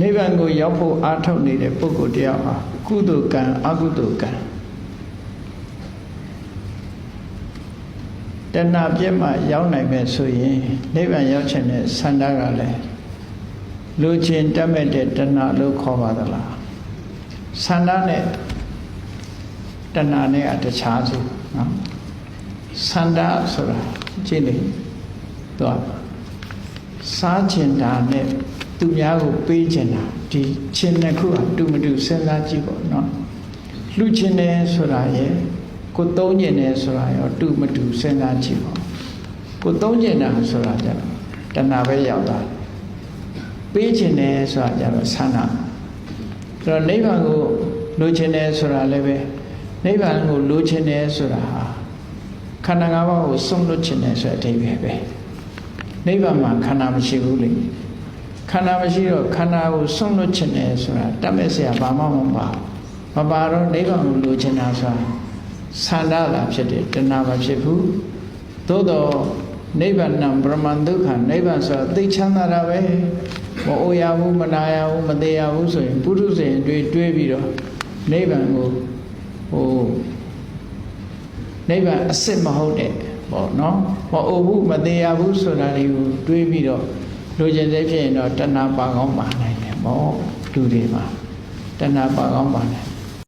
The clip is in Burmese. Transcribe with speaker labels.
Speaker 1: နိဗ္ဗာန်ကိုရောက်ဖို့အားထုတ်နေတဲ့ပုဂ္ဂိုလ်တယောက်ဟာကုသိုလ်ကံအကုသိုလ်ကံတဏှာပြည့်မှရောက်နိုင်မယ်ဆိုရင်နိဗ္ဗာန်ရောက်ခြင်းနဲ့ဆန္ဒကလည်းလူချင်းတက်မဲ့တဲ့တဏှာလို့ခေါ်ပါသလားဆန္ဒနဲ့တဏှာနဲ့အတခြားစီနော်ဆန္ဒဆိုတာကြည့်လေတော့စားချင်တာနဲ့ သူများကိုပေးချင်တာဒီချင်းနှစ်ခုဟာတူမတူစဉ်းစားကြည့်ပေါ့နော်လှူချင်တယ်ဆိုတာရဲ့ကိုသုံးကျင်တယ်ဆိုတာရောတူမတူစဉ်းစားကြည့်ပေါ့ကိုသုံးကျင်တာဆိုတာကြတော့တဏှာပဲရောက်တာပေးချင်တယ်ဆိုတာကြတော့ဆန္ဒအဲ့တော့နိဗ္ဗာန်ကိုလိုချင်တယ်ဆိုတာလည်းပဲနိဗ္ဗာန်ကိုလိုချင်တယ်ဆိုတာဟာခန္ဓာ၅ပါးကိုဆုံးလွတ်ချင်တယ်ဆိုတဲ့အဓိပ္ပာယ်ပဲနိဗ္ဗာန်မှာခန္ဓာမရှိဘူးလေ ခန္ဓာမရှိတော့ခန္ဓာကိုဆွန့်လွတ်ခြင်းနဲ့ဆိုတာတတ်မဲ့ဆရာဘာမှမပါမပါတော့နိဗ္ဗာန်ကိုလိုချင်တာဆိုတာဆန္ဒလာဖြစ်တယ်တဏှာမဖြစ်ဘူးသို့တော့နိဗ္ဗာန်ပရမန်ဒုက္ခနိဗ္ဗာန်ဆိုတာသိချမ်းသာတာပဲမအိုရဘူးမနာရဘူးမသေးရဘူးဆိုရင်ပုထုဇဉ်တွေတွေးပြီးတော့နိဗ္ဗာန်ကိုဟိုနိဗ္ဗာန်အစစ်မဟုတ်တဲ့ပေါ့နော်မအိုဘူးမသေးရဘူးဆိုတာတွေကိုတွေးပြီးတော့ လိုချင်တဲ့ဖြစ်ရင်တော့တဏှာပါကောင်းပါနိုင်တယ်ပေါ့လူတွေမှာတဏှာပါကောင်းပါနိုင်